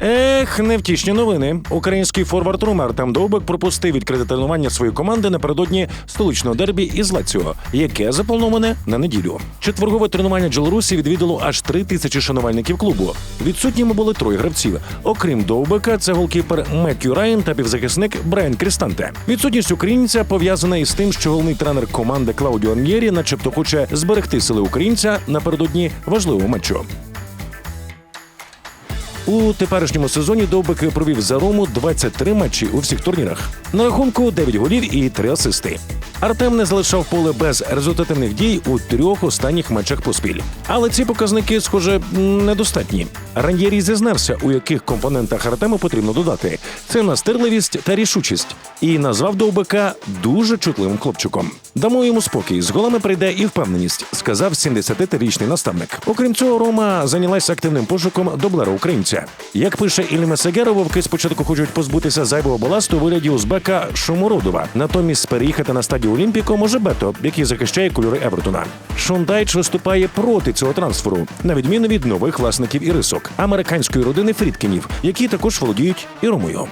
Ех, невтішні новини. Український форвард Рума Артем Довбик пропустив відкрите тренування своєї команди напередодні столичного дербі із Лаціо, яке заплановане на неділю. Четвергове тренування Джелорусі відвідало аж три тисячі шанувальників клубу. Відсутніми були троє гравців. Окрім Довбика, це голкіпер Меттью Райан та півзахисник Брайан Крістанте. Відсутність українця пов'язана із тим, що головний тренер команди Клаудіо Ан'єрі, начебто, хоче зберегти сили українця напередодні важливого матчу. У теперішньому сезоні Довбик провів за Рому 23 матчі у всіх турнірах. На рахунку 9 голів і 3 асисти. Артем не залишав поле без результативних дій у трьох останніх матчах поспіль. Але ці показники, схоже, недостатні. Ран'єрі зізнався, у яких компонентах Артему потрібно додати. Це настирливість та рішучість. І назвав Довбика дуже чутливим хлопчиком. Дамо йому спокій, з голами прийде і впевненість, сказав 70-річний наставник. Окрім цього, Рома зайнялася активним пошуком доблера українця. Як пише Ільме Сегеро, вовки спочатку хочуть позбутися зайвого баласту у вигляді узбека Шомородова. Натомість переїхати на стадію Олімпіко може Бето, який захищає кольори Евертона. Шондайч виступає проти цього трансферу, на відміну від нових власників і рисок американської родини Фрідкінів, які також володіють і Ромою.